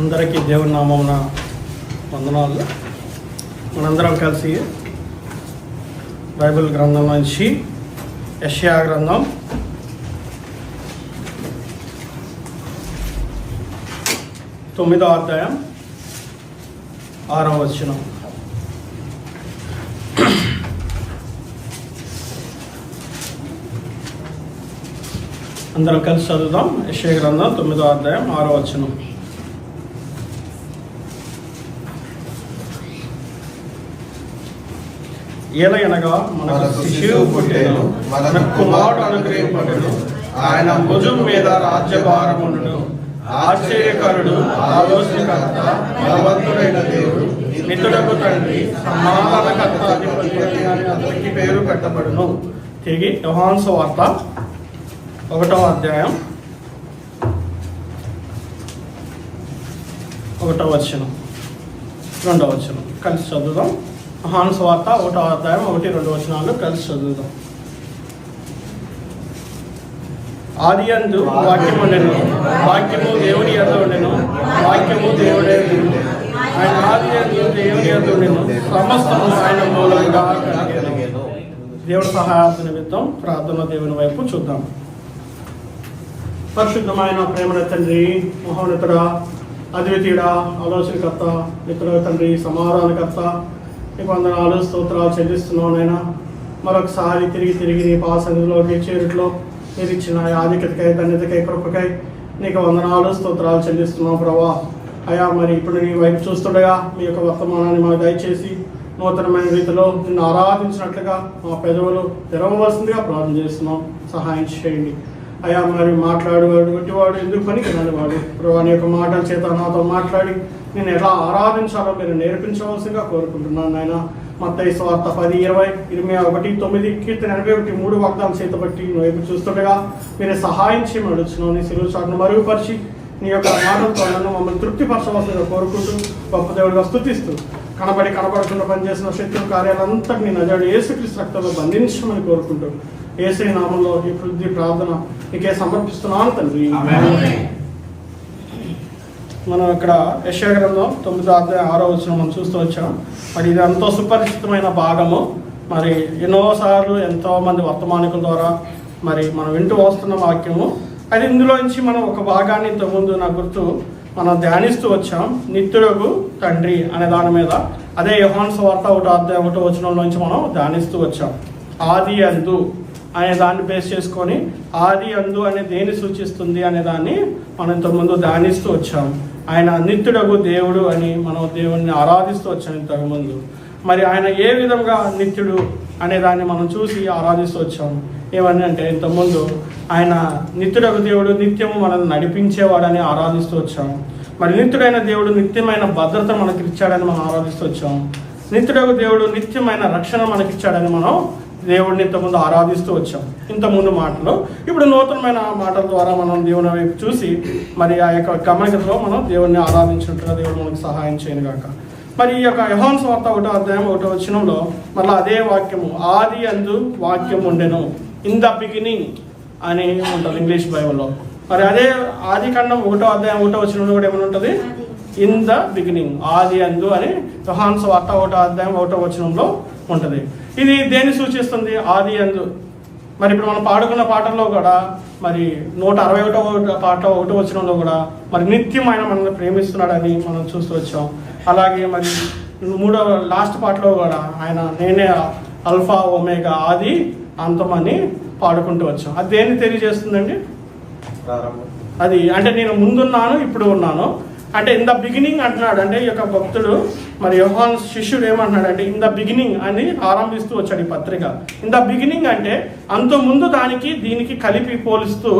అందరికీ దేవుని నామమున వందనాలు. మనందరం కలిసి బైబిల్ గ్రంథం నుంచి యష్యా గ్రంథం తొమ్మిదో అధ్యాయం ఆరో వచనం. అందరం కలిసి చదువుదాం. యశ్య గ్రంథం తొమ్మిదో అధ్యాయం ఆరో వచనం. ఏలయనగా మనకు శిశువు పుట్టెను. మనకు కుమారుడు అనుగ్రహింపబడెను. ఆయన భుజం మీద రాజ్యభారమును ఆశ్చర్యకరుడు ఆలోచనకర్త బలవంతుడైన దేవుడు నితుడకు తండ్రి సమాధానకర్త అధిపతి అని అతనికి పేరు పెట్టబడును. తిరిగి యోహాన్స్ వార్త ఒకటో అధ్యాయం. ఒకటో వచనం. రెండో వచనం. కలిసి చదువుదాం. హాన్స్ వార్త ఒకటో అధ్యాయం ఒకటి రెండు వచనాలు కలిసి చదువుదాం. ఆదియందు వాక్యము ఉండెను. వాక్యము దేవుని యొద్ద ఉండెను. వాక్యము దేవుడే ఆయన ఆదియందు దేవుని యొద్ద ఉండెను. సమస్తము ఆయన మూలంగా దేవుడి సహాయాత నిమిత్తం ప్రార్థన దేవుని వైపు చూద్దాం. పరిశుద్ధమైన ప్రేమల తండ్రి మహోన్నతుడ అద్వితీయుడ ఆలోచనకర్త మిత్రుల తండ్రి సమాధానకర్త నీకు వందనాలు స్తోత్రాలు చెల్లిస్తున్నావు నాయన. మరొకసారి తిరిగి తిరిగి నీ పాసంలోకి చేరుట్లో మీరు ఇచ్చిన ఆధిక్యతకై ధన్యతకై కృపకై నీకు వందనాలు స్తోత్రాలు చెల్లిస్తున్నావు ప్రభా. అయా మరి ఇప్పుడు నీ వైపు చూస్తుండగా మీ యొక్క వర్తమానాన్ని మాకు దయచేసి నూతనమైన రీతిలో నిన్ను ఆరాధించినట్లుగా మా పెదవులు తెరవవలసిందిగా ప్రార్థన చేస్తున్నాం. సహాయం చేయండి. అయా మరి మాట్లాడేవాడు వాడు ఎందుకు పనికి వాడు? ప్రభు నీ యొక్క మాటల చేత నాతో మాట్లాడి నేను ఎలా ఆరాధించాలో మీరు నేర్పించవలసిందిగా కోరుకుంటున్నాను నాయన. మత్తయి స్వార్థ పది ఇరవై ఇరవై ఒకటి తొమ్మిది కీర్తన ఎనభై ఒకటి మూడు వాగ్దానం చేత బట్టి నువ్వు చూస్తుండగా మీరు సహాయం చేయమని నీ సిలువు చాటును మరుగుపరిచి నీ యొక్క మాటలతో నన్ను మమ్మల్ని తృప్తిపరచవలసిందిగా కోరుకుంటూ గొప్ప దేవుడిగా స్థుతిస్తూ కనబడి కనబడకుండా పనిచేసిన శత్రు కార్యాలంతటినీ నజాడు ఏసుక్రీస్తు రక్తంలో బంధించమని కోరుకుంటూ ఏసై నామంలో ఈ వృద్ధి ప్రార్థన నీకే సమర్పిస్తున్నాను తండ్రి. మనం ఇక్కడ యశ్యా గ్రంథం తొమ్మిదో అధ్యాయం ఆరో వచ్చిన మనం చూస్తూ వచ్చాం. మరి ఇది ఎంతో సుపరిచితమైన భాగము. మరి ఎన్నోసార్లు ఎంతో మంది వర్తమానికుల ద్వారా మరి మనం వింటూ వస్తున్న వాక్యము. అది ఇందులోంచి మనం ఒక భాగాన్ని ఇంతకుముందు నా గుర్తు మనం ధ్యానిస్తూ వచ్చాం. నిత్యుడకు తండ్రి అనే దాని మీద అదే యోహాన్స్ వార్త ఒకటో అధ్యాయం ఒకటో వచనంలోంచి మనం ధ్యానిస్తూ వచ్చాం. ఆది అందు అనే దాన్ని బేస్ చేసుకొని ఆది అందు అనే దేని సూచిస్తుంది అనే దాన్ని మనం ఇంతకుముందు ధ్యానిస్తూ వచ్చాం. ఆయన నిత్యుడగు దేవుడు అని మనం దేవుణ్ణి ఆరాధిస్తూ వచ్చాం ఇంతకుముందు. మరి ఆయన ఏ విధంగా నిత్యుడు అనే దాన్ని మనం చూసి ఆరాధిస్తూ వచ్చాం? ఏమని అంటే ఇంతకుముందు ఆయన నిత్యుడగు దేవుడు నిత్యము మనల్ని నడిపించేవాడని ఆరాధిస్తూ వచ్చాం. మరి నిత్యుడైన దేవుడు నిత్యమైన భద్రత మనకి ఇచ్చాడని మనం ఆరాధిస్తూ వచ్చాం. నిత్యుడకు దేవుడు నిత్యమైన రక్షణ మనకిచ్చాడని మనం దేవుడిని ఇంతకుముందు ఆరాధిస్తూ వచ్చాం. ఇంతకుముందు మాటలు. ఇప్పుడు నూతనమైన మాటల ద్వారా మనం దేవుని వైపు చూసి మరి ఆ యొక్క గమనికతో మనం దేవుణ్ణి ఆరాధించినట్టుగా దేవుడు మనకు సహాయం చేయను గాక. మరి ఈ యొక్క యహోన్ స్వార్త ఒకటో అధ్యాయం ఒకటో వచ్చినంలో మళ్ళీ అదే వాక్యము ఆది అందు వాక్యం ఉండెను ఇన్ ద బిగినింగ్ అని ఉంటుంది ఇంగ్లీష్ బైబిల్లో. మరి అదే ఆది ఖండం ఒకటో అధ్యాయం ఒకటో వచ్చినంలో కూడా ఏమైనా ఉంటుంది? ఇన్ ద బిగినింగ్ ఆది అందు అని యోహాన్ స్వార్త ఒకటో అధ్యాయం ఒకటో వచనంలో ఉంటుంది. ఇది దేన్ని సూచిస్తుంది? ఆది అందు మరి ఇప్పుడు మనం పాడుకున్న పాటల్లో కూడా మరి నూట అరవై ఒకటో పాట ఒకటో వచనంలో కూడా మరి నిత్యం ఆయన మనల్ని ప్రేమిస్తున్నాడని మనం చూస్తూ వచ్చాం. అలాగే మరి మూడో లాస్ట్ పాటలో కూడా ఆయన నేనే అల్ఫా ఒమేగా ఆది అంతం అని పాడుకుంటూ వచ్చాం. అది దేన్ని తెలియజేస్తుందండి? అది అంటే నేను ముందున్నాను ఇప్పుడు ఉన్నాను. అంటే ఇన్ ద బిగినింగ్ అంటున్నాడు. అంటే ఈ యొక్క భక్తుడు మరి యోహాన్ శిష్యుడు ఏమంటున్నాడు అంటే ఇన్ ద బిగినింగ్ అని ఆరంభిస్తూ వచ్చాడు ఈ పత్రిక. ఇన్ ద బిగినింగ్ అంటే అంత ముందు దానికి దీనికి కలిపి పోలిస్తూ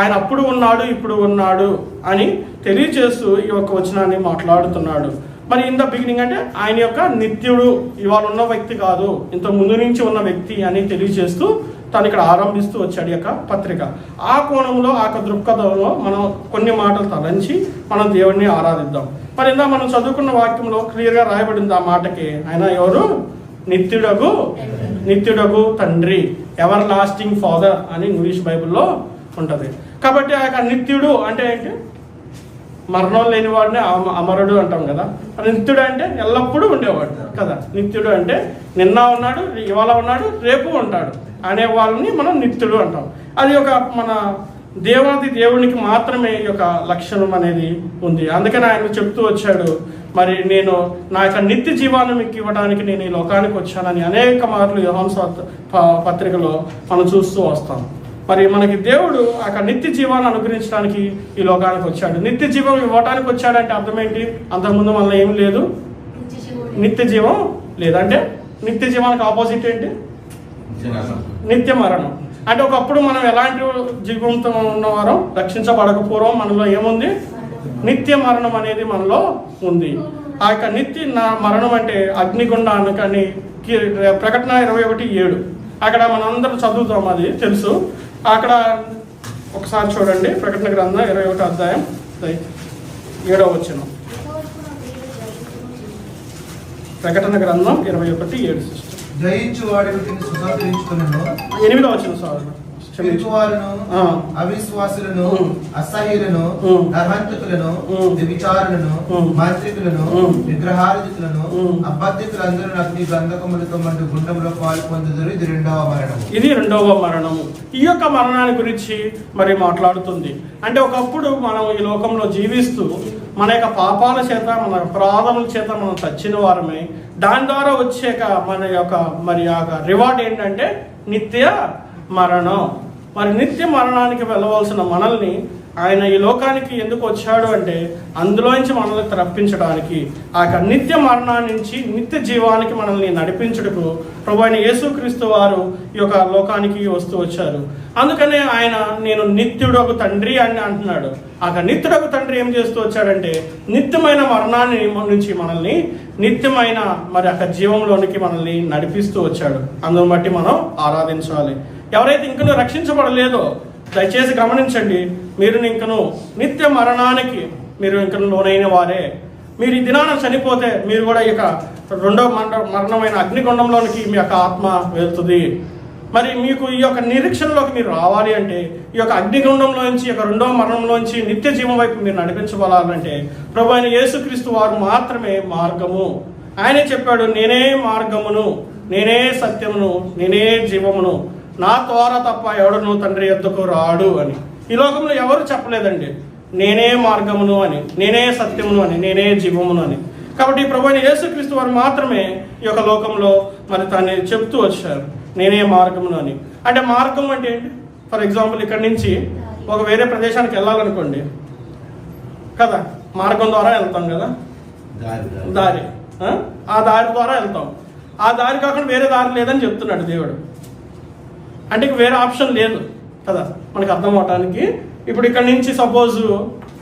ఆయన అప్పుడు ఉన్నాడు ఇప్పుడు ఉన్నాడు అని తెలియజేస్తూ ఈ యొక్క వచనాన్ని మాట్లాడుతున్నాడు. మరి ఇన్ ద బిగినింగ్ అంటే ఆయన యొక్క నిత్యుడు ఇవాళ ఉన్న వ్యక్తి కాదు ఇంత ముందు నుంచి ఉన్న వ్యక్తి అని తెలియజేస్తూ తను ఇక్కడ ఆరంభిస్తూ వచ్చాడు యొక్క పత్రిక. ఆ కోణంలో ఆ యొక్క దృక్పథంలో మనం కొన్ని మాటలు తలంచి మనం దేవుడిని ఆరాధిద్దాం. మరి ఇందా మనం చదువుకున్న వాక్యంలో క్లియర్గా రాయబడింది ఆ మాటకి ఆయన ఎవరు? నిత్యుడగు నిత్యుడగు తండ్రి ఎవర్ లాస్టింగ్ ఫాదర్ అని ఇంగ్లీష్ బైబిల్లో ఉంటుంది. కాబట్టి ఆ యొక్క నిత్యుడు అంటే ఏంటి? మరణం లేని వాడిని అమ- అమరుడు అంటాం కదా. నిత్యుడు అంటే ఎల్లప్పుడూ ఉండేవాడు కదా. నిత్యుడు అంటే నిన్న ఉన్నాడు ఇవాళ ఉన్నాడు రేపు ఉంటాడు. అనే వాళ్ళని మనం నిత్యుడు అంటాం. అది ఒక మన దేవాది దేవునికి మాత్రమే ఈ యొక్క లక్షణం అనేది ఉంది. అందుకని ఆయన చెప్తూ వచ్చాడు మరి నేను నా యొక్క నిత్య జీవాన్ని మీకు ఇవ్వడానికి నేను ఈ లోకానికి వచ్చానని అనేక మార్లు యోహాన్ స్వార్త ప- పత్రికలో మనం చూస్తూ వస్తాం. మరి మనకి దేవుడు ఆ నిత్య జీవాన్ని అనుగ్రహించడానికి ఈ లోకానికి వచ్చాడు. నిత్య జీవం ఇవ్వడానికి వచ్చాడంటే అర్థం ఏంటి? అంతకుముందు మనలో ఏం లేదు. నిత్య జీవం లేదంటే? నిత్య జీవానికి ఆపోజిట్ ఏంటి? నిత్య మరణం అంటే ఒకప్పుడు మనం ఎలాంటి జీవంతో ఉన్నవారో? రక్షించబడక పూర్వం మనలో ఏముంది? నిత్య మరణం అనేది మనలో ఉంది. ఆ యొక్క నిత్య నా మరణం అంటే అగ్నిగుండానికి అని ప్రకటన ఇరవై ఒకటి ఏడు. అక్కడ మనందరం చదువుతాం అది తెలుసు. అక్కడ ఒకసారి చూడండి ప్రకటన గ్రంథం ఇరవై ఒకటి అధ్యాయం ఏడవ వచ్చిన ప్రకటన గ్రంథం ఇరవై ఒకటి ఏడు. జయించు వాడి వీటిని స్వతంత్రించుకును వచ్చిన సార్ క్షమించు వారును ఆ. అవిశ్వాసులను. అసహ్యులను. నరహంతకులను ఉమ్. మాంత్రికులను ఉమ్. అబద్ధికులందరూ అగ్ని గంధకములతో మండు గుండంలో పాలు పొందుదురు ఇది రెండవ మరణం ఇది రెండవ మరణము ఈ యొక్క మరణాన్ని గురించి మరి మాట్లాడుతుంది అంటే ఒకప్పుడు మనం ఈ లోకంలో జీవిస్తూ మన యొక్క పాపాల చేత మన అపరాధముల చేత మనం చచ్చిన వారమే దాని ద్వారా వచ్చేక మన యొక్క మరి యొక్క రివార్డ్ ఏంటంటే నిత్య మరణం. మరి నిత్య మరణానికి వెళ్ళవలసిన మనల్ని ఆయన ఈ లోకానికి ఎందుకు వచ్చాడు అంటే అందులోంచి మనల్ని తప్పించడానికి. ఆ యొక్క నిత్య మరణాన్ని నుంచి నిత్య జీవానికి మనల్ని నడిపించుటకు ప్రభు ఆయన యేసుక్రీస్తు వారు ఈ యొక్క లోకానికి వస్తూ వచ్చారు. అందుకనే ఆయన నేను నిత్యుడొక తండ్రి అని అంటున్నాడు. ఆ యొక్క ఒక తండ్రి ఏం చేస్తూ వచ్చాడంటే నిత్యమైన మరణాన్ని నుంచి మనల్ని నిత్యమైన మరి యొక్క జీవంలోనికి మనల్ని నడిపిస్తూ వచ్చాడు. అందుని బట్టి మనం ఆరాధించాలి. ఎవరైతే ఇంకనూ రక్షించబడలేదో దయచేసి గమనించండి మీరు ఇంకను నిత్య మరణానికి మీరు ఇంకను లోనైన వారే. మీరు ఈ దినాన చనిపోతే మీరు కూడా ఇక రెండో మరణ మరణమైన అగ్నిగుండంలోనికి మీ యొక్క ఆత్మ వెళ్తుంది. మరి మీకు ఈ యొక్క నిరీక్షణలోకి మీరు రావాలి అంటే ఈ యొక్క అగ్నిగుండంలోంచి ఈ యొక్క రెండో మరణంలోంచి నిత్య జీవం వైపు మీరు నడిపించబడాలంటే ప్రభు ఆయన యేసుక్రీస్తు వారు మాత్రమే మార్గము. ఆయనే చెప్పాడు నేనే మార్గమును నేనే సత్యమును నేనే జీవమును. నా ద్వారా తప్ప ఎవడును తండ్రి ఎద్దుకు రాడు అని. ఈ లోకంలో ఎవరు చెప్పలేదండి? నేనే మార్గమును అని నేనే సత్యమును అని నేనే జీవమును అని. కాబట్టి ప్రభు అయిన యేసుక్రీస్తు వారు మాత్రమే ఈ యొక్క లోకంలో మరి తాను చెప్తూ వచ్చారు. నేనే మార్గమును అని. అంటే మార్గం అంటే ఏంటి? ఫర్ ఎగ్జాంపుల్ ఇక్కడ నుంచి ఒక వేరే ప్రదేశానికి వెళ్ళాలనుకోండి. కదా? మార్గం ద్వారా వెళ్తాం కదా? దారి? ఆ దారి ద్వారా వెళ్తాం. ఆ దారి కాకుండా వేరే దారి లేదని చెప్తున్నాడు దేవుడు. అంటే ఇక వేరే ఆప్షన్ లేదు కదా. మనకి అర్థం అవటానికి. ఇప్పుడు ఇక్కడ నుంచి సపోజ్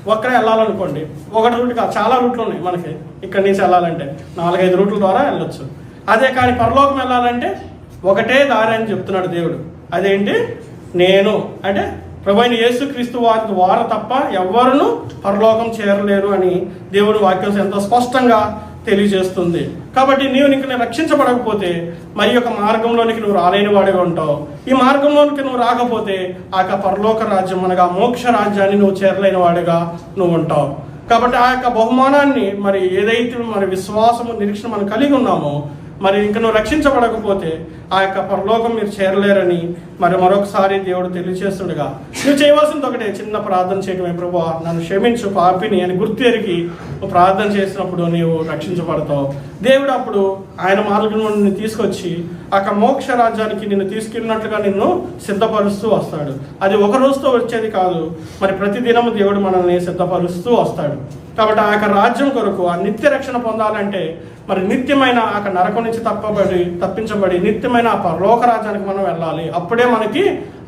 ఒక్కరే వెళ్ళాలనుకోండి. ఒకటి రూట్ కాదు చాలా రూట్లు ఉన్నాయి మనకి ఇక్కడ నుంచి వెళ్ళాలంటే. నాలుగైదు రూట్ల ద్వారా వెళ్ళొచ్చు. అదే కానీ పరలోకం వెళ్ళాలంటే ఒకటే దారి అని చెప్తున్నాడు దేవుడు. అదేంటి? నేను. అంటే ప్రభుైన యేసుక్రీస్తు వారి ద్వారా తప్ప ఎవరును పరలోకం చేరలేరు అని దేవుడు వాక్యం ఎంతో స్పష్టంగా తెలియజేస్తుంది. కాబట్టి నీవు నీకు రక్షించబడకపోతే మరి యొక్క మార్గంలోనికి నువ్వు రాలేని వాడిగా ఉంటావు. ఈ మార్గంలోనికి నువ్వు రాకపోతే ఆ యొక్క పరలోక రాజ్యం అనగా మోక్ష రాజ్యాన్ని నువ్వు చేరలేని వాడిగా నువ్వు ఉంటావు. కాబట్టి ఆ యొక్క బహుమానాన్ని మరి ఏదైతే మరి విశ్వాసము నిరీక్షణ మనం కలిగి ఉన్నామో మరి ఇంక నువ్వు రక్షించబడకపోతే ఆ యొక్క పరలోకం మీరు చేరలేరని మరి మరొకసారి దేవుడు తెలియజేస్తుండగా నువ్వు చేయవలసింది ఒకటే చిన్న ప్రార్థన చేయడమే ప్రభు. నన్ను క్షమించు పాపిని అని గుర్తెరిగి ప్రార్థన చేసినప్పుడు నీవు రక్షించబడతావు. దేవుడు అప్పుడు ఆయన మార్గంలో నిన్ను తీసుకొచ్చి ఆ మోక్ష రాజ్యానికి నిన్ను తీసుకెళ్ళినట్లుగా నిన్ను సిద్ధపరుస్తూ వస్తాడు. అది ఒక రోజుతో వచ్చేది కాదు మరి ప్రతి దినము దేవుడు మనల్ని సిద్ధపరుస్తూ వస్తాడు. కాబట్టి ఆ యొక్క రాజ్యం కొరకు ఆ నిత్య రక్షణ పొందాలంటే మరి నిత్యమైన ఆ నరకం నుంచి తప్పబడి తప్పించబడి నిత్యమైన ఆ పరలోక రాజ్యానికి మనం వెళ్ళాలి. అప్పుడే మనకి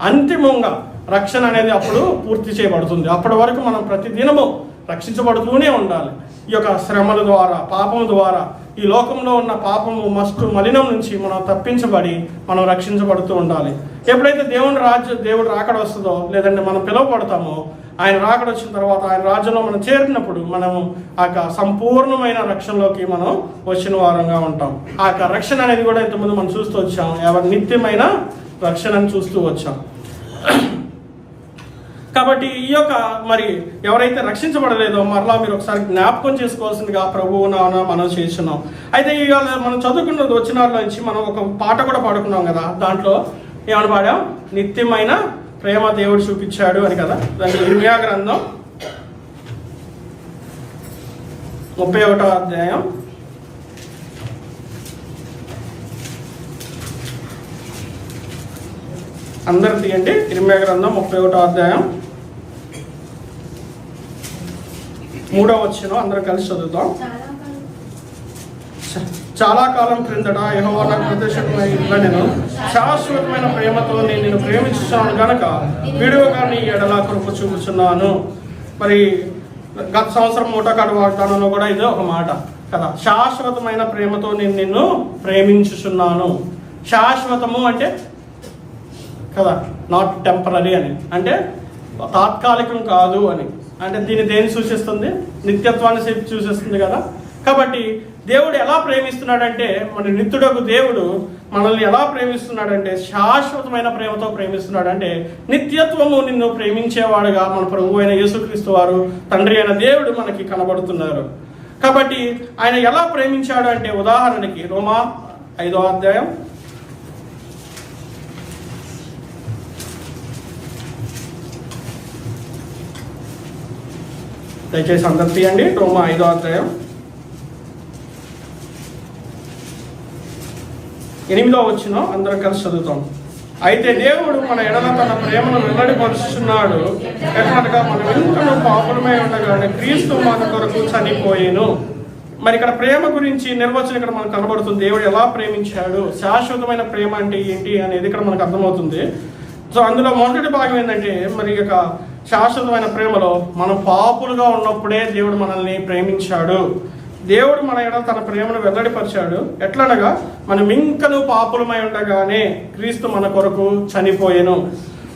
అంతిమంగా రక్షణ అనేది అప్పుడు పూర్తి చేయబడుతుంది. అప్పటి వరకు మనం ప్రతి దినము రక్షించబడుతూనే ఉండాలి. ఈ యొక్క శ్రమల ద్వారా పాపం ద్వారా ఈ లోకంలో ఉన్న పాపము మస్టు మలినం నుంచి మనం తప్పించబడి మనం రక్షించబడుతూ ఉండాలి. ఎప్పుడైతే దేవుని రాజ్య దేవుడు రాకడ వస్తుందో లేదంటే మనం పిలువబడతామో ఆయన రాకడ వచ్చిన తర్వాత ఆయన రాజ్యంలో మనం చేరినప్పుడు మనము ఆ యొక్క సంపూర్ణమైన రక్షణలోకి మనం వచ్చిన వారంగా ఉంటాం. ఆ యొక్క రక్షణ అనేది కూడా ఇంతకుముందు మనం చూస్తూ వచ్చాం ఎవరి నిత్యమైన రక్షణను చూస్తూ వచ్చాం. కాబట్టి ఈ యొక్క మరి ఎవరైతే రక్షించబడలేదో మరలా మీరు ఒకసారి జ్ఞాపకం చేసుకోవాల్సిందిగా ప్రభువు నాన్న మనం చేస్తున్నాం. అయితే ఇవాళ మనం చదువుకున్న వచ్చిన నుంచి మనం ఒక పాట కూడా పాడుకున్నాం కదా దాంట్లో ఏమని పాడాం? నిత్యమైన ప్రేమ దేవుడు చూపించాడు అని కదా దాని ఇర్మియా గ్రంథం ముప్పై ఒకటో అధ్యాయం అందరు తీయండి. ఇర్మియా గ్రంథం ముప్పై ఒకటో అధ్యాయం. మూడో వచ్చిన అందరం కలిసి చదువుతాం. చాలా కాలం క్రిందట యెహోవా నాకు ప్రత్యక్షమై నేను శాశ్వతమైన ప్రేమతో నేను నిన్ను ప్రేమించున్నాను వీడియో కానీ నీ ఎడల కృప చూపుచున్నాను. మరి గత సంవత్సరం మూటకాడు వాగ్దానంలో కూడా ఇదే ఒక మాట కదా. శాశ్వతమైన ప్రేమతో నేను నిన్ను ప్రేమించుచున్నాను. శాశ్వతము అంటే కదా? నాట్ టెంపరీ అని. అంటే తాత్కాలికం కాదు అని. అంటే దీన్ని దేని సూచిస్తుంది? నిత్యత్వాన్ని సూచిస్తుంది కదా? కాబట్టి దేవుడు ఎలా ప్రేమిస్తున్నాడంటే మన నిత్యుడకు దేవుడు మనల్ని ఎలా ప్రేమిస్తున్నాడంటే శాశ్వతమైన ప్రేమతో ప్రేమిస్తున్నాడంటే నిత్యత్వము నిన్ను ప్రేమించేవాడుగా మన ప్రభు అయిన యేసుక్రీస్తు వారు తండ్రి అయిన దేవుడు మనకి కనబడుతున్నారు. కాబట్టి ఆయన ఎలా ప్రేమించాడు అంటే ఉదాహరణకి రోమా ఐదో అధ్యాయం దయచేసి అందరు తీయండి. రోమా ఐదో అధ్యాయం. ఎనిమిదో వచ్చిన అందరం కలిసి చదువుతాం. అయితే దేవుడు మన ఎడల తన ప్రేమను వెల్లడిపరుచున్నాడు ఎట్లాగా మనం వెనుకను పాపులమై ఉండగానే క్రీస్తు మన కొరకు చనిపోయేను. మరి ఇక్కడ ప్రేమ గురించి నిర్వచనం ఇక్కడ మనకు కనబడుతుంది. దేవుడు ఎలా ప్రేమించాడు? శాశ్వతమైన ప్రేమ అంటే ఏంటి అనేది ఇక్కడ మనకు అర్థమవుతుంది. సో అందులో మొదటి భాగం ఏంటంటే మరి యొక్క శాశ్వతమైన ప్రేమలో మనం పాపులుగా ఉన్నప్పుడే దేవుడు మనల్ని ప్రేమించాడు. దేవుడు మన ఎడ తన ప్రేమను వెల్లడిపరిచాడు. ఎట్లనగా మనం ఇంకను పాపులమై ఉండగానే క్రీస్తు మన కొరకు చనిపోయాను.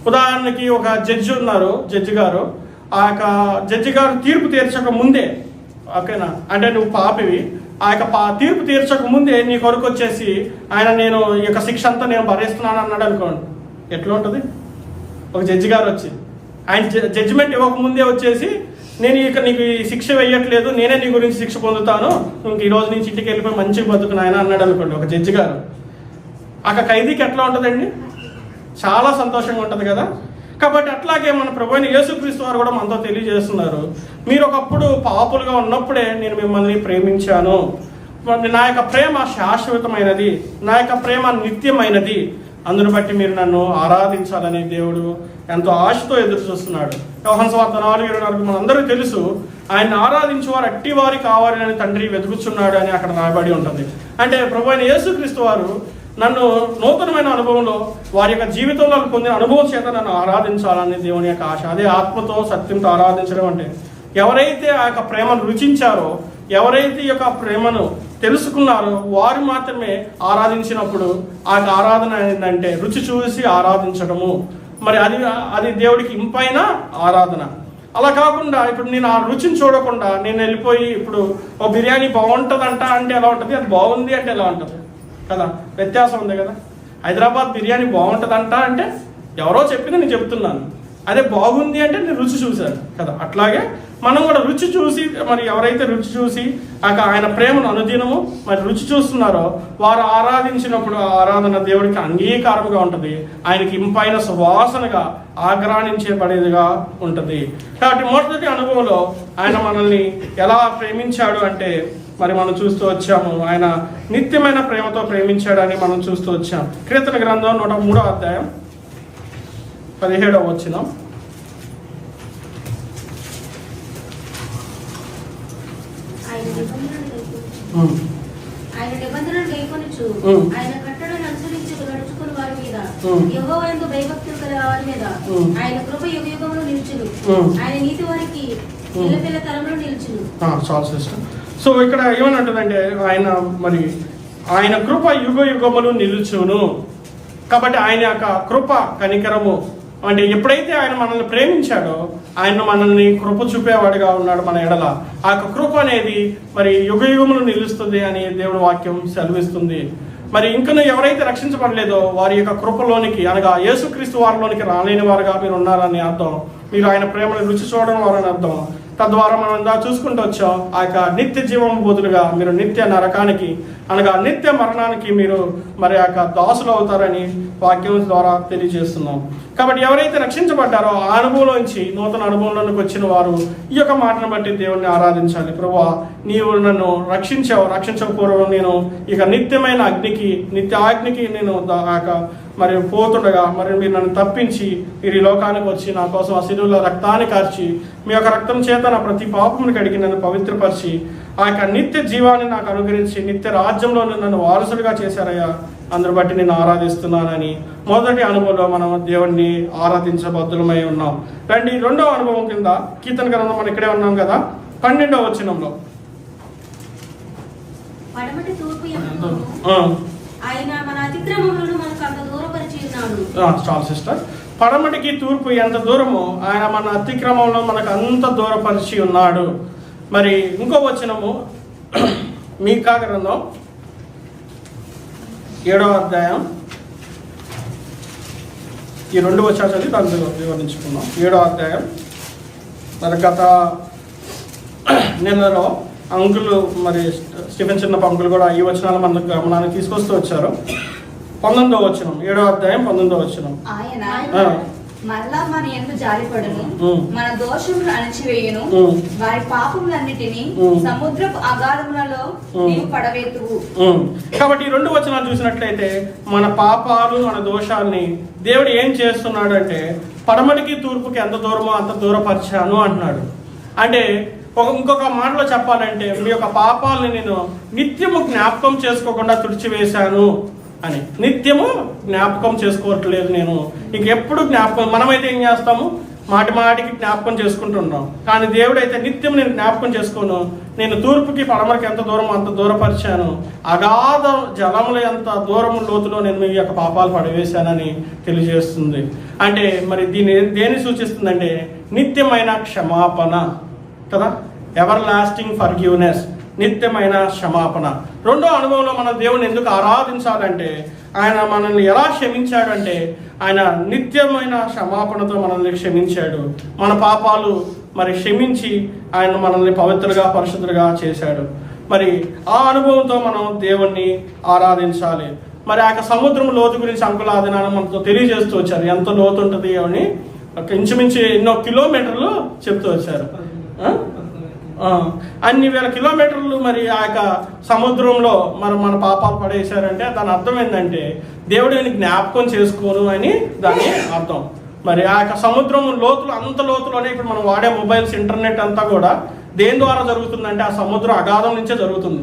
ఉదాహరణకి ఒక జడ్జి ఉన్నారు జడ్జి గారు. ఆ యొక్క జడ్జి గారు తీర్పు తీర్చక ముందే ఓకేనా? అంటే నువ్వు పాపివి. ఆ యొక్క పా తీర్పు తీర్చక ముందే నీ కొరకు వచ్చేసి ఆయన నేను ఈ యొక్క శిక్ష అంతా నేను భరిస్తున్నాను అన్నాడు అనుకోండి. ఎట్లా ఉంటుంది? ఒక జడ్జి గారు వచ్చి ఆయన జడ్జిమెంట్ ఇవ్వక ముందే వచ్చేసి నేను ఇక నీకు ఈ శిక్ష వేయట్లేదు నేనే నీ గురించి శిక్ష పొందుతాను ఇంక ఈ రోజు నుంచి ఇంటికి వెళ్ళిపోయి మంచి బతుకుని ఆయన అన్నాడు అనుకోండి ఒక జడ్జి గారు. అక్కడ ఖైదీకి ఎట్లా ఉంటుందండి? చాలా సంతోషంగా ఉంటుంది కదా. కాబట్టి అట్లాగే మన ప్రభు అయిన యేసుక్రీస్తు వారు కూడా మనతో తెలియజేస్తున్నారు. మీరు ఒకప్పుడు పాపులుగా ఉన్నప్పుడే నేను మిమ్మల్ని ప్రేమించాను. నా యొక్క ప్రేమ శాశ్వతమైనది నా యొక్క ప్రేమ నిత్యమైనది అందును బట్టి మీరు నన్ను ఆరాధించాలని దేవుడు ఎంతో ఆశతో ఎదురు చూస్తున్నాడు. వ్యవహార నాలుగు ఇరవై నాలుగు మనందరూ తెలుసు ఆయన ఆరాధించేవారు అట్టి వారి కావాలని తండ్రి వెతుకుతున్నాడు అని అక్కడ రాయబడి ఉంటుంది. అంటే ప్రభు అయిన యేసుక్రీస్తు వారు నన్ను నూతనమైన అనుభవంలో వారి యొక్క జీవితంలో పొందిన అనుభవం చేత నన్ను ఆరాధించాలని దేవుని యొక్క ఆశ. అదే ఆత్మతో సత్యంతో ఆరాధించడం అంటే ఎవరైతే ఆ యొక్క ప్రేమను రుచించారో ఎవరైతే ఈ యొక్క ప్రేమను తెలుసుకున్నారో. వారు మాత్రమే ఆరాధించినప్పుడు ఆ ఆరాధన ఏంటంటే రుచి చూసి ఆరాధించడము. మరి అది అది దేవుడికి ఇంపైన ఆరాధన. అలా కాకుండా ఇప్పుడు నేను ఆ రుచిని చూడకుండా నేను వెళ్ళిపోయి ఇప్పుడు ఓ బిర్యానీ బాగుంటుందంట అంటే ఎలా ఉంటుంది? అది బాగుంది అంటే ఎలా ఉంటుంది? కదా? వ్యత్యాసం ఉంది కదా? హైదరాబాద్ బిర్యానీ బాగుంటుందంట అంటే ఎవరో చెప్పింది నేను చెప్తున్నాను. అదే బాగుంది అంటే నేను రుచి చూశాను కదా. అట్లాగే మనం కూడా రుచి చూసి మరి ఎవరైతే రుచి చూసి ఆయన ప్రేమను అనుదినము మరి రుచి చూస్తున్నారో వారు ఆరాధించినప్పుడు ఆరాధన దేవుడికి అంగీకారముగా ఉంటుంది. ఆయనకి ఇంపైన సువాసనగా ఆగ్రాణించబడేదిగా ఉంటుంది. కాబట్టి మొదటి అనుభవంలో ఆయన మనల్ని ఎలా ప్రేమించాడు అంటే మరి మనం చూస్తూ వచ్చాము. ఆయన నిత్యమైన ప్రేమతో ప్రేమించాడని మనం చూస్తూ వచ్చాం. కీర్తన గ్రంథం నూట మూడో అధ్యాయం పదిహేడవ వచ్చినాం ఆయన నిబంధనలు గైకొనుచు. ఉమ్. ఆయన నిబంధనలు. ఆయన కట్టడను అనుసరించి నడుచుకుని వారి మీద. ఉమ్. యెహోవాయందు భయభక్తులు గల వారి మీద. ఉమ్. ఆయన కృప యుగ నిలుచును. నీతి వారికి నిలుచును. చాలు సిస్టర్. సో ఇక్కడ ఏమని అంటుందంటే ఆయన మరి ఆయన కృప యుగ యుగములు నిలుచును. కాబట్టి ఆయన యొక్క కృప కనికరము. అంటే ఎప్పుడైతే ఆయన మనల్ని ప్రేమించాడో ఆయన మనల్ని కృప చూపేవాడిగా ఉన్నాడు మన ఎడల. ఆ యొక్క కృప అనేది మరి యుగ యుగములు నిలుస్తుంది అని దేవుడి వాక్యం సెలవిస్తుంది. మరి ఇంకను ఎవరైతే రక్షించబడలేదో వారి యొక్క కృపలోనికి అనగా యేసుక్రీస్తు వారిలోనికి రాలేని వారుగా మీరు ఉన్నారని అర్థం. మీరు ఆయన ప్రేమను రుచి చూడడం వారని అర్థం. తద్వారా మనం ఇందా చూసుకుంటూ వచ్చాం. ఆ యొక్క నిత్య జీవం బదులుగా మీరు నిత్య నరకానికి అనగా నిత్య మరణానికి మీరు మరి ఆ యొక్క దాసులు అవుతారని వాక్యం ద్వారా తెలియజేస్తున్నాం. కాబట్టి ఎవరైతే రక్షించబడ్డారో ఆ అనుభవంలోంచి నూతన అనుభవంలోనికి వచ్చిన వారు ఈ యొక్క మాటను బట్టి దేవుణ్ణి ఆరాధించాలి. ప్రభా నీవు నన్ను రక్షించావు రక్షించకపోవడం నేను ఇక నిత్యమైన అగ్నికి నిత్య అగ్నికి నేను ఆ యొక్క మరి పోతుండగా మరి మీరు నన్ను తప్పించి మీరు ఈ లోకానికి వచ్చి నా కోసం ఆ శిలువలో రక్తాన్ని కార్చి మీ యొక్క రక్తం చేత నా ప్రతి పాపమును కడిగి నన్ను పవిత్రపరిచి ఆ యొక్క నిత్య జీవాన్ని నాకు అనుగ్రహించి నిత్య రాజ్యంలో నన్ను వారసుడిగా చేశారయ్యా. అందరు బట్టి నేను ఆరాధిస్తున్నానని మొదటి అనుభవంలో మనం దేవుణ్ణి ఆరాధించబద్దులమై ఉన్నాం. రండి రెండో అనుభవం కింద కీర్తన గ్రంథం మనం ఇక్కడే ఉన్నాం కదా పన్నెండవ వచనంలో. ఆయన మన అతిక్రమములను మనకు అంత దూరపరిచి చాలు సిస్టర్. పడమటికి తూర్పు ఎంత దూరమో ఆయన మన అతిక్రమంలో మనకు అంత దూరపరిచి ఉన్నాడు. మరి ఇంకో వచనము మీ కాగ్రంథం ఏడవ అధ్యాయం. ఈ రెండు వచ్చాలు చదివి దాన్ని వివరించుకున్నాం ఏడో అధ్యాయం. మరి గత నెలలో అంకులు మరి స్టీఫెన్ చిన్న పంకులు కూడా ఈ వచనాలు మన గమనానికి తీసుకొస్తూ వచ్చారు. పంతొమ్మిదో వచనం ఏడో అధ్యాయం పంతొమ్మిదో వచనం ఆయన మన ఎందు జాలిపడును ఉమ్. మన దోషములు అణచివేయును ఉమ్. వారి పాపములన్నిటినీ ఉమ్. సముద్రపు అగాధములలో ఉమ్. నీవు పడవేతువు ఉమ్. కాబట్టి ఈ రెండు వచనాలు చూసినట్లయితే మన పాపాలు మన దోషాల్ని దేవుడు ఏం చేస్తున్నాడు అంటే పడమటికి తూర్పుకి ఎంత దూరమో అంత దూరపరిచాను అంటున్నాడు అంటే ఒక ఇంకొక మాటలో చెప్పాలంటే మీ యొక్క పాపాలని నేను నిత్యము జ్ఞాపకం చేసుకోకుండా తుడిచివేశాను అని. నిత్యము జ్ఞాపకం చేసుకోవట్లేదు నేను. ఇంకెప్పుడు జ్ఞాపకం మనమైతే ఏం చేస్తాము? మాటి మాటికి జ్ఞాపకం చేసుకుంటున్నాం కానీ దేవుడైతే నిత్యం నేను జ్ఞాపకం చేసుకోను. నేను తూర్పుకి పడమరకి ఎంత దూరం అంత దూరపరిచాను. అగాధ జలముల ఎంత దూరం లోతులో నేను మీ యొక్క పాపాలు పడవేశానని తెలియజేస్తుంది. అంటే మరి దీని దేని సూచిస్తుందంటే నిత్యమైన క్షమాపణ. కదా? ఎవర్ లాస్టింగ్ ఫర్ నిత్యమైన క్షమాపణ. రెండో అనుభవంలో మన దేవుని ఎందుకు ఆరాధించాలంటే ఆయన మనల్ని ఎలా క్షమించాడంటే ఆయన నిత్యమైన క్షమాపణతో మనల్ని క్షమించాడు. మన పాపాలు మరి క్షమించి ఆయన మనల్ని పవిత్రగా పరిశుద్ధులుగా చేశాడు. మరి ఆ అనుభవంతో మనం దేవుణ్ణి ఆరాధించాలి. మరి ఆ యొక్క సముద్రం లోతు గురించి అంకులాదినాన్ని మనతో తెలియజేస్తూ వచ్చారు. ఎంత లోతు ఉంటుంది అని ఇంచుమించు ఎన్నో కిలోమీటర్లు చెప్తూ వచ్చారు. అన్ని వేల కిలోమీటర్లు మరి ఆ యొక్క సముద్రంలో మరి మన పాపాలు పడేశారంటే దాని అర్థం ఏంటంటే దేవుడు ఆయన జ్ఞాపకం చేసుకోను అని దాని అర్థం. మరి ఆ యొక్క సముద్రం లోతులు అంత లోతులోనే ఇప్పుడు మనం వాడే మొబైల్స్ ఇంటర్నెట్ అంతా కూడా దేని ద్వారా జరుగుతుందంటే ఆ సముద్రం అగాధం నుంచే జరుగుతుంది.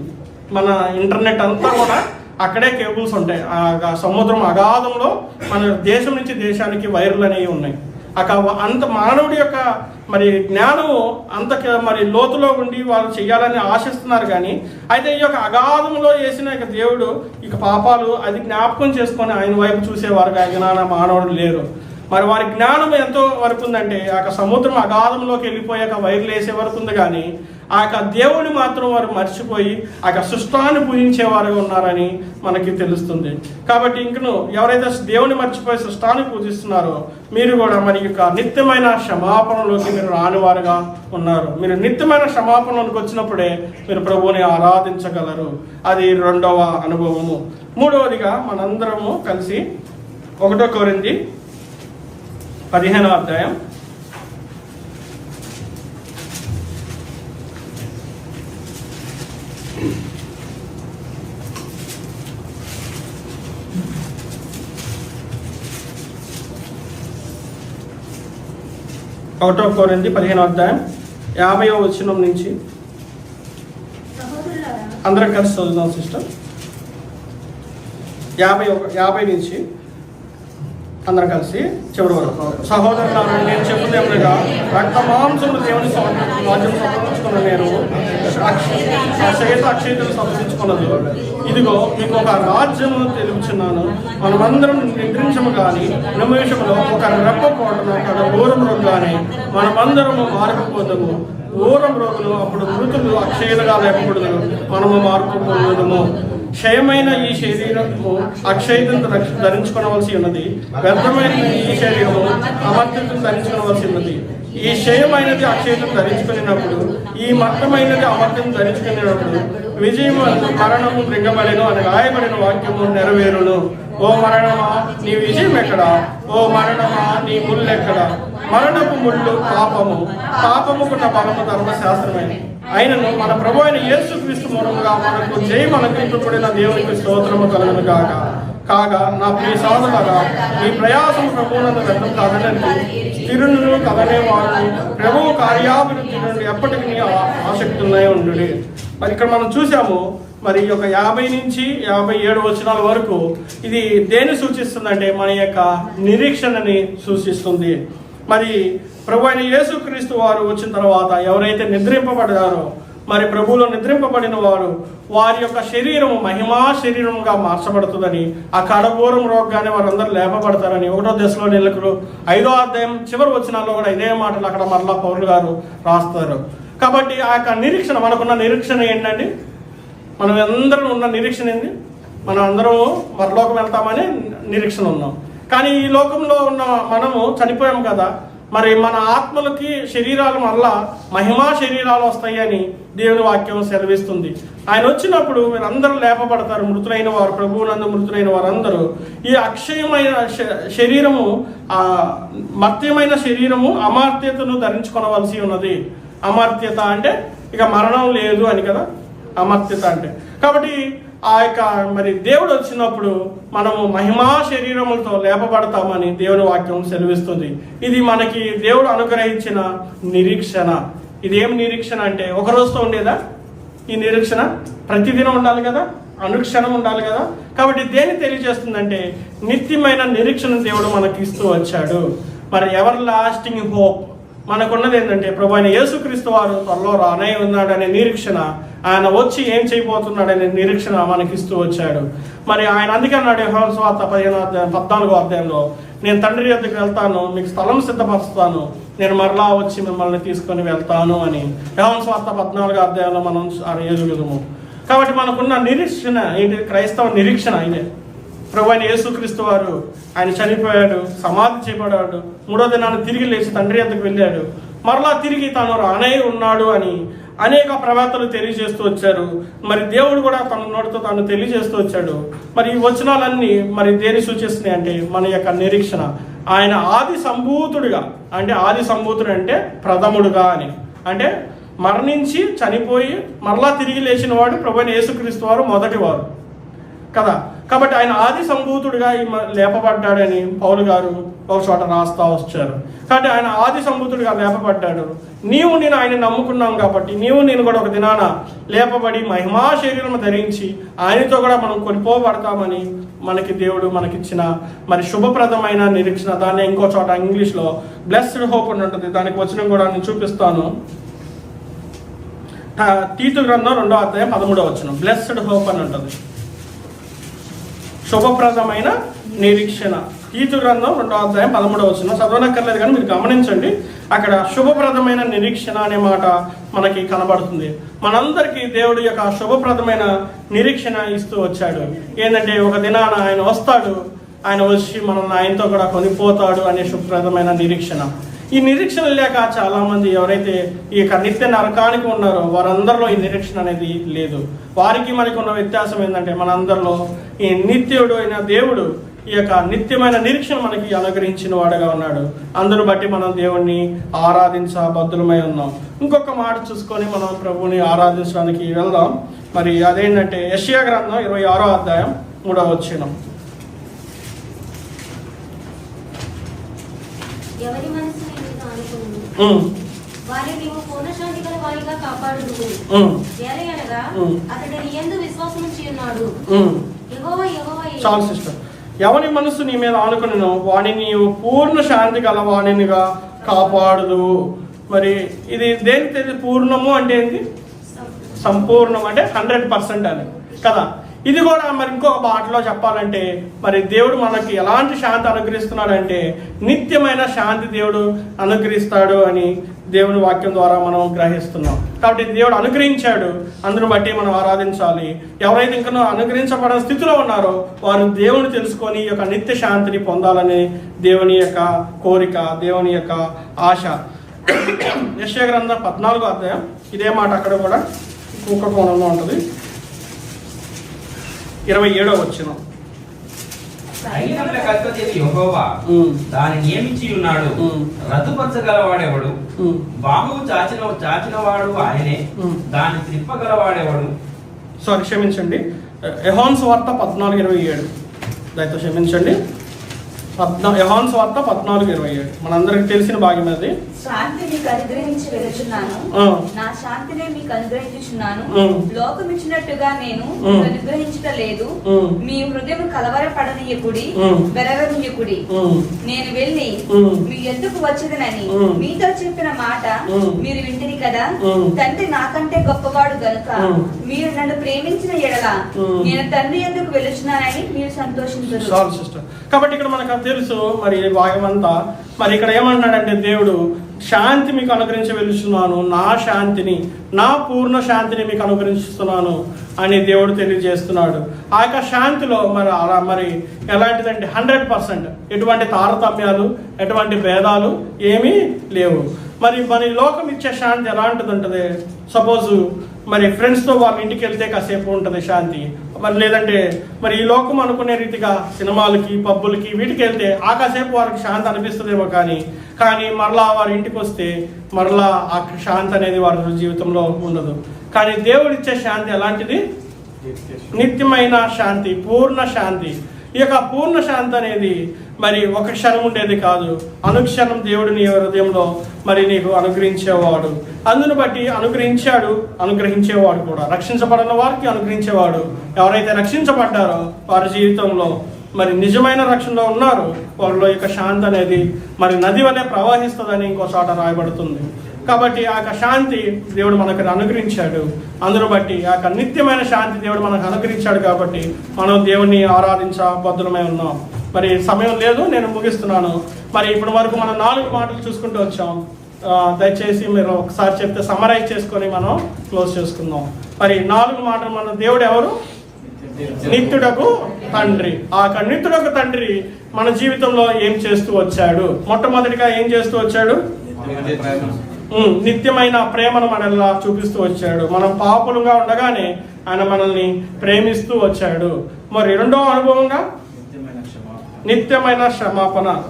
మన ఇంటర్నెట్ అంతా కూడా అక్కడే కేబుల్స్ ఉంటాయి. ఆ ఆ సముద్రం అగాధంలో మన దేశం నుంచి దేశానికి వైర్లు అనేవి ఉన్నాయి. అక అంత మానవుడి యొక్క మరి జ్ఞానం అంత మరి లోతులో ఉండి వాళ్ళు చేయాలని ఆశిస్తున్నారు కానీ అయితే ఈ యొక్క అగాధంలో వేసిన ఇక దేవుడు ఇక పాపాలు అది జ్ఞాపకం చేసుకొని ఆయన వైపు చూసేవారుగా జ్ఞాన మానవుడు లేరు. మరి వారి జ్ఞానం ఎంతో వరకు ఉందంటే ఆ సముద్రం అగాధంలోకి వెళ్ళిపోయాక వైర్లు వేసే వరకు ఉంది కానీ ఆ యొక్క దేవుని మాత్రం వారు మర్చిపోయి ఆ యొక్క సృష్టాన్ని పూజించేవారు ఉన్నారని మనకి తెలుస్తుంది. కాబట్టి ఇంకను ఎవరైతే దేవుని మర్చిపోయి సృష్టాన్ని పూజిస్తున్నారో మీరు కూడా మరి యొక్క నిత్యమైన క్షమాపణలోకి మీరు రానివారుగా ఉన్నారు. మీరు నిత్యమైన క్షమాపణలోకి వచ్చినప్పుడే మీరు ప్రభువుని ఆరాధించగలరు. అది రెండవ అనుభవము. మూడవదిగా మనందరము కలిసి ఒకటో కోరింది పదిహేనో అధ్యాయం ఒకటో కోరింది పదిహేను అధ్యాయం యాభైవ వచనం నుంచి. అందరం కలిసి చదువుదాం సిస్టర్. యాభై ఒక యాభై నుంచి అందరం కలిసి చివరి వరకు సహోదరులారా నేను చెప్పుదేమనగా రక్త మాంసములు దేవుని స్వ- రాజ్యం సమర్పించుకున్న నేను అక్షయత అక్షయతను సమర్పించుకున్నది ఇదిగో మీకు ఒక రాజ్యము తెలుపుచున్నాను. మనమందరం నిద్రించము కానీ నిమిషములో ఒక రెప్ప కోటను ఒక ఊరం రోజు కానీ మనమందరము మారకపోదము. ఊరం రోగులు అప్పుడు మృతులు అక్షయులుగా లేపకూడదు మనము మార్పు క్షయమైన ఈ శరీరము అక్షయతను ధరించుకోవలసి ఉన్నది. వ్యర్థమైన ఈ శరీరము అమర్త్యతను ధరించుకోవలసి ఉన్నది. ఈ క్షయమైనది అక్షయతను ధరించుకునేటప్పుడు ఈ మట్టమైనది అమర్థం ధరించుకునేటప్పుడు విజయము మరణము మృంగబడెను అని రాయబడిన వాక్యము నెరవేరును. ఓ మరణమా నీ విజయం ఎక్కడా? ఓ మరణమా నీ ముళ్ళు ఎక్కడా? మరణపు ముళ్ళు పాపము. పాపముకున్న బలము ధర్మశాస్త్రమే అయినను మన ప్రభు అయిన యేసు క్రీస్తు మూలముగా మనకు జయం అనుగ్రహించబడిన దేవునికి స్తోత్రము కలుగును కాక కాగా నా ప్రియ సోదరులారా ఈ ప్రయాసం ప్రభువునందు వ్యర్థం కాదనండి స్థిరులను కదనేవాడు ప్రభు ప్రభువు కార్యాభివృద్ధి నుండి ఎప్పటికీ ఉన్నాయి ఉండు మరి ఇక్కడ మనం చూసాము మరి ఈ యొక్క యాభై నుంచి యాభై ఏడు వచనాల వరకు ఇది దేని సూచిస్తుందంటే మన యొక్క నిరీక్షణని సూచిస్తుంది. మరి ప్రభు అయిన యేసుక్రీస్తు వారు వచ్చిన తర్వాత ఎవరైతే నిద్రింపబడ్డారో మరి ప్రభువులో నిద్రింపబడిన వారు వారి యొక్క శరీరము మహిమా శరీరముగా మార్చబడుతుందని ఆ కడబూరం రోగానే వారందరూ లేపబడతారని ఒకటో దశలో నెలకులు ఐదో అధ్యాయం చివరి వచ్చినాల్లో కూడా ఇదే మాటలు అక్కడ మరలా పౌరులు గారు రాస్తారు. కాబట్టి ఆ యొక్క నిరీక్షణ మనకున్న నిరీక్షణ ఏంటండి? మనం అందరం ఉన్న నిరీక్షణ ఏంది? మనం అందరం మరలోకం వెళ్తామని నిరీక్షణ ఉన్నాం. కానీ ఈ లోకంలో ఉన్న మనము చనిపోయాం కదా మరి మన ఆత్మలకి శరీరాలు మళ్ళా మహిమా శరీరాలు వస్తాయని దేవుని వాక్యం సెలవిస్తుంది. ఆయన వచ్చినప్పుడు వీరందరూ లేపబడతారు. మృతులైన వారు ప్రభువునందు మృతులైన వారందరూ. ఈ అక్షయమైన శరీరము ఆ మర్త్యమైన శరీరము అమార్త్యతను ధరించుకొనవలసి ఉన్నది. అమర్త్యత అంటే ఇక మరణం లేదు అని కదా? అమర్త్యత అంటే. కాబట్టి ఆ యొక్క మరి దేవుడు వచ్చినప్పుడు మనము మహిమా శరీరములతో లేపబడతామని దేవుని వాక్యం సెలవిస్తుంది. ఇది మనకి దేవుడు అనుగ్రహించిన నిరీక్షణ. ఇది ఏం నిరీక్షణ అంటే ఒక రోజుతో ఉండేదా? ఈ నిరీక్షణ ప్రతిదినం ఉండాలి కదా? అనుక్షణం ఉండాలి కదా? కాబట్టి దేని తెలియజేస్తుందంటే నిత్యమైన నిరీక్షణ దేవుడు మనకి ఇస్తూ వచ్చాడు. మరి ఎవర్ లాస్టింగ్ హోప్? మనకున్నది ఏంటంటే ప్రభు ఆయన యేసుక్రీస్తు వారు త్వరలో రానే ఉన్నాడనే నిరీక్షణ. ఆయన వచ్చి ఏం చేయబోతున్నాడనే నిరీక్షణ మనకి ఇస్తూ వచ్చాడు. మరి ఆయన అందుకే అన్నాడు యోహాను పదిహేను అధ్యాయం పద్నాలుగో అధ్యాయంలో నేను తండ్రి యొద్దకు వెళ్తాను మీకు స్థలం సిద్ధపరుస్తాను నేను మరలా వచ్చి మిమ్మల్ని తీసుకొని వెళ్తాను అని. యోహాను పద్నాలుగో అధ్యాయంలో మనం ఎదుగుదము కాబట్టి మనకున్న నిరీక్షణ ఏంటి? క్రైస్తవ నిరీక్షణ ఇదే. ప్రభు ఆయన యేసుక్రీస్తు వారు ఆయన చనిపోయాడు సమాధి చేయబడాడు మూడో దినాన్ని తిరిగి లేచి తండ్రి అంతకు వెళ్ళాడు. మరలా తిరిగి తాను రానే ఉన్నాడు అని అనేక ప్రవర్తలు తెలియజేస్తూ వచ్చారు. మరి దేవుడు కూడా తన నోటితో తాను తెలియజేస్తూ వచ్చాడు. మరి ఈ వచనాలన్నీ మరి దేని సూచిస్తున్నాయి అంటే మన యొక్క నిరీక్షణ. ఆయన ఆది సంభూతుడిగా అంటే ఆది సంభూతుడు అంటే ప్రథముడుగా అని. అంటే మరణించి చనిపోయి మరలా తిరిగి లేచిన వాడు ప్రభుని యేసుక్రీస్తు వారు మొదటివారు. కదా? కాబట్టి ఆయన ఆది సంభూతుడిగా ఈ మ- లేపబడ్డాడని పౌలు గారు ఒక చోట రాస్తా వచ్చారు కాబట్టి ఆయన ఆది సంబుతుడిగా లేపబడ్డాడు. నీవు నేను ఆయన నమ్ముకున్నాం కాబట్టి నీవు నేను కూడా ఒక దినాన లేపబడి మహిమా శరీరం ధరించి ఆయనతో కూడా మనం కొనిపోబడతామని మనకి దేవుడు మనకిచ్చిన మరి శుభప్రదమైన నిరీక్షణ. దాన్ని ఇంకో చోట ఇంగ్లీష్లో బ్లెస్డ్ హోప్ అని ఉంటుంది. దానికి వచ్చిన కూడా నేను చూపిస్తాను. తీతు గ్రంథం రెండో అధ్యాయం పదమూడో వచ్చిన బ్లెస్డ్ హోప్ అని ఉంటుంది. శుభప్రదమైన నిరీక్షణ. తీతు గ్రంథం రెండో అధ్యాయం పదమూడవ వచ్చిన చదవనక్కర్లేదు కానీ మీరు గమనించండి. అక్కడ శుభప్రదమైన నిరీక్షణ అనే మాట మనకి కనబడుతుంది. మనందరికీ దేవుడు యొక్క శుభప్రదమైన నిరీక్షణ ఇస్తూ వచ్చాడు. ఏంటంటే ఒక దినాన ఆయన వస్తాడు. ఆయన వచ్చి మనల్ని ఆయనతో కూడా కొనిపోతాడు అనే శుభప్రదమైన నిరీక్షణ. ఈ నిరీక్షణ లేక చాలామంది ఎవరైతే ఈ యొక్క నిత్య నరకానికి ఉన్నారో వారందరిలో ఈ నిరీక్షణ అనేది లేదు. వారికి మనకి ఉన్న వ్యత్యాసం ఏంటంటే మనందరిలో ఈ నిత్యుడు అయిన దేవుడు ఈ యొక్క నిత్యమైన నిరీక్షణ మనకి అనుగ్రహించిన వాడుగా ఉన్నాడు. అందును బట్టి మనం దేవుణ్ణి ఆరాధించబద్ధులమై ఉన్నాం. ఇంకొక మాట చూసుకొని మనం ప్రభువుని ఆరాధించడానికి వెళ్దాం. మరి అదేంటంటే యష్యా గ్రంథం ఇరవై ఆరో అధ్యాయం మూడవ వచ్చినం ఎవరి మనసు నీ మీద ఆనుకును ఉమ్, వారిని నీవు పూర్ణశాంతి గల వారిగా కాపాడుదువు ఉమ్, ఎలయనగా ఉమ్. అతడు నీ యందు విశ్వాసం ఉంచి ఉన్నాడు ఉమ్. యెహోవా యెహోవా చాలు సిస్టర్. ఎవని మనసు నీ మీద ఆనుకును వాడిని నీవు పూర్ణ శాంతి గల వాణినిగా కాపాడుదు మరి ఇది దేనికి పూర్ణము అంటే ఏంటి? సంపూర్ణం. అంటే హండ్రెడ్ పర్సెంట్ అని. కదా? ఇది కూడా మరి ఇంకొక మాటలో చెప్పాలంటే మరి దేవుడు మనకి ఎలాంటి శాంతి అనుగ్రహిస్తున్నాడంటే నిత్యమైన శాంతి దేవుడు అనుగ్రహిస్తాడు అని దేవుని వాక్యం ద్వారా మనం గ్రహిస్తున్నాం. కాబట్టి దేవుడు అనుగ్రహించాడు అందును బట్టి మనం ఆరాధించాలి. ఎవరైతే ఇంకా అనుగ్రహించబడిన స్థితిలో ఉన్నారో వారు దేవుని తెలుసుకొని ఈ యొక్క నిత్య శాంతిని పొందాలని దేవుని యొక్క కోరిక దేవుని యొక్క ఆశ. యశ్య గ్రంథం పద్నాలుగో అధ్యాయం ఇదే మాట అక్కడ కూడా ఇంకొక కోణంలో ఉంటుంది. ఇరవై ఏడో వచ్చిన సైన్యముల అధిపతి యెహోవా. దాన్ని నియమించి ఉన్నాడు. రద్దుపరచగలవాడెవడు. బాహువు చాచిన చాచినవాడు ఆయనే. దాన్ని త్రిప్పగలవాడెవడు సారీ క్షమించండి. యెహోన్స్ వార్త పద్నాలుగు ఇరవై ఏడు. దయతో క్షమించండి. పద్నా యెహోన్స్ వార్త పద్నాలుగు ఇరవై ఏడు. మనందరికి తెలిసిన భాగ్యం అది. శాంతి మీకు అనుగ్రహించి వెళుచున్నాను ఆ. నా శాంతినే మీకు అనుగ్రహించుచున్నాను. లోకం ఇచ్చినట్టుగా నేను అనుగ్రహించట లేదు. మీ హృదయం కలవరపడనీయకుడి. వెరవనీయకుడి. నేను వెళ్ళి. మీ ఎందుకు వచ్చేదనని. మీతో చెప్పిన మాట. మీరు వింటిరి కదా. తండ్రి నాకంటే గొప్పవాడు గనుక. మీరు నన్ను ప్రేమించిన ఎడల. నేను తండ్రి ఎందుకు వెళుచున్నానని మీరు సంతోషించరు కాబట్టి ఇక్కడ మనకు తెలుసు మరి ఈ భాగం అంతా మరి ఇక్కడ ఏమంటున్నాడంటే దేవుడు శాంతి మీకు అనుగ్రహించి వెలుస్తున్నాను నా శాంతిని నా పూర్ణ శాంతిని మీకు అనుగ్రహిస్తున్నాను అని దేవుడు తెలియజేస్తున్నాడు. ఆ యొక్క శాంతిలో మరి అలా మరి ఎలాంటిదంటే హండ్రెడ్ పర్సెంట్ ఎటువంటి తారతమ్యాలు ఎటువంటి భేదాలు ఏమీ లేవు. మరి మరి లోకం ఇచ్చే శాంతి ఎలాంటిది ఉంటుంది సపోజు మరి ఫ్రెండ్స్తో వాళ్ళ ఇంటికి వెళ్తే కాసేపు ఉంటుంది శాంతి. మరి లేదంటే మరి ఈ లోకం అనుకునే రీతిగా సినిమాలకి పబ్బులకి వీటికి వెళ్తే ఆ కాసేపు వారికి శాంతి అనిపిస్తుందేమో కానీ కానీ మరలా వారి ఇంటికి వస్తే మరలా ఆ శాంతి అనేది వారి జీవితంలో ఉండదు. కానీ దేవుడు ఇచ్చే శాంతి ఎలాంటిది? నిత్యమైన శాంతి పూర్ణ శాంతి. ఈ యొక్క పూర్ణ శాంతి అనేది మరి ఒక క్షణం ఉండేది కాదు. అనుక్షణం దేవుడు నీ హృదయంలో మరి నీకు అనుగ్రహించేవాడు? అందును బట్టి అనుగ్రహించాడు అనుగ్రహించేవాడు కూడా. రక్షించబడిన వారికి అనుగ్రహించేవాడు. ఎవరైతే రక్షించబడ్డారో వారి జీవితంలో మరి నిజమైన రక్షణలో ఉన్నారు వారిలో యొక్క శాంతి అనేది మరి నది వలె ప్రవహిస్తుందని ఇంకో చోట రాయబడుతుంది. కాబట్టి ఆ యొక్క శాంతి దేవుడు మనకు అనుగ్రహించాడు. అందును బట్టి ఆ యొక్క నిత్యమైన శాంతి దేవుడు మనకు అనుగ్రహించాడు కాబట్టి మనం దేవుణ్ణి ఆరాధించ భద్రమై ఉన్నాం. మరి సమయం లేదు నేను ముగిస్తున్నాను. మరి ఇప్పటి వరకు మనం నాలుగు మాటలు చూసుకుంటూ వచ్చాం. దయచేసి మీరు ఒకసారి చెప్తే సమరైజ్ చేసుకొని మనం క్లోజ్ చేసుకుందాం. మరి నాలుగు మాటలు మన దేవుడు ఎవరు? నిత్యుడకు తండ్రి. ఆ యొక్క నిత్యుడకు తండ్రి మన జీవితంలో ఏం చేస్తూ వచ్చాడు? మొట్టమొదటిగా ఏం చేస్తూ వచ్చాడు? నిత్యమైన ప్రేమను మనల్లా చూపిస్తూ వచ్చాడు. మనం పాపులుగా ఉండగానే ఆయన మనల్ని ప్రేమిస్తూ వచ్చాడు. మరి రెండో అనుభవంగా? నిత్యమైన క్షమాపణ.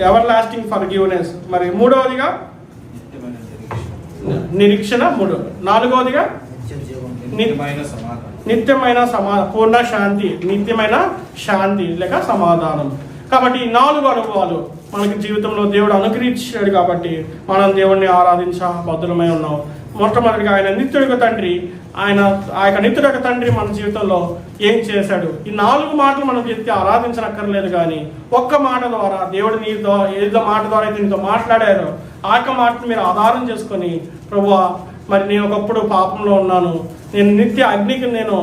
ఎవర్ లాస్టింగ్ ఫర్ గివ్నెస్ మరి మూడవదిగా? నిరీక్షణ మూడు. నాలుగవదిగా? నిత్యమైన సమా పూర్ణ శాంతి. నిత్యమైన శాంతి లేక సమాధానం. కాబట్టి ఈ నాలుగు అనుభవాలు మనకి జీవితంలో దేవుడు అనుగ్రహించాడు కాబట్టి మనం దేవుణ్ణి ఆరాధించ బద్దులమై ఉన్నాం. మొట్టమొదటిగా ఆయన నిత్యుడిక తండ్రి. ఆయన ఆ యొక్క నిత్యుడిక తండ్రి మన జీవితంలో ఏం చేశాడు? ఈ నాలుగు మాటలు మనం చెప్తే ఆరాధించనక్కర్లేదు కానీ ఒక్క మాట ద్వారా దేవుడు నీతో ఏదో మాట ద్వారా అయితే నీతో మాట్లాడారో ఆ యొక్క మాటను మీరు ఆధారం చేసుకొని ప్రభు మరి నేను ఒకప్పుడు పాపంలో ఉన్నాను. నేను నిత్య అగ్నికి నేను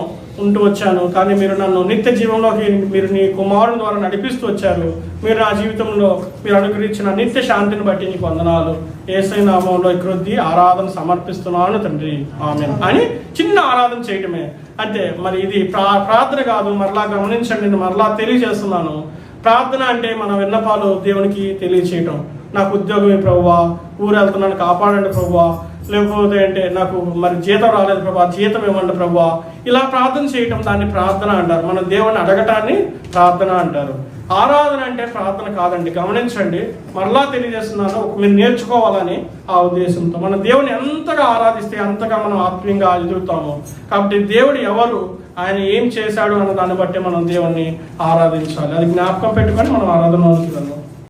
ఉంటూ వచ్చాను. కానీ మీరు నన్ను నిత్య జీవంలోకి మీరు నీ కుమారుని ద్వారా నడిపిస్తూ వచ్చారు. మీరు నా జీవితంలో మీరు అనుగ్రహించిన నిత్య శాంతిని బట్టి నీకు వందనాలు. ఏసై నామంలో ఈ ఆరాధన సమర్పిస్తున్నాను తండ్రి. ఆమె అని చిన్న ఆరాధన చేయటమే. అంటే మరి ఇది ప్రా ప్రార్థన కాదు మరలా గమనించండి నేను మరలా తెలియజేస్తున్నాను. ప్రార్థన అంటే మన విన్నపాలు దేవునికి తెలియచేయటం. నాకు ఉద్యోగం ప్రభువా ఊరు వెళ్తున్నాను కాపాడండి ప్రభువా లేకపోతే అంటే నాకు మరి జీతం రాలేదు ప్రభా జీతం ఇవ్వండి ప్రభా ఇలా ప్రార్థన చేయటం దాన్ని ప్రార్థన అంటారు. మన దేవుని అడగటాన్ని ప్రార్థన అంటారు. ఆరాధన అంటే ప్రార్థన కాదండి గమనించండి. మరలా తెలియజేస్తున్నాను మీరు నేర్చుకోవాలని ఆ ఉద్దేశంతో. మన దేవుని ఎంతగా ఆరాధిస్తే అంతగా మనం ఆత్మీయంగా ఎదుగుతాము. కాబట్టి దేవుడు ఎవరు ఆయన ఏం చేశాడు అన్న దాన్ని బట్టి మనం దేవుణ్ణి ఆరాధించాలి. అది జ్ఞాపకం పెట్టుకొని మనం ఆరాధన వెళ్దాం.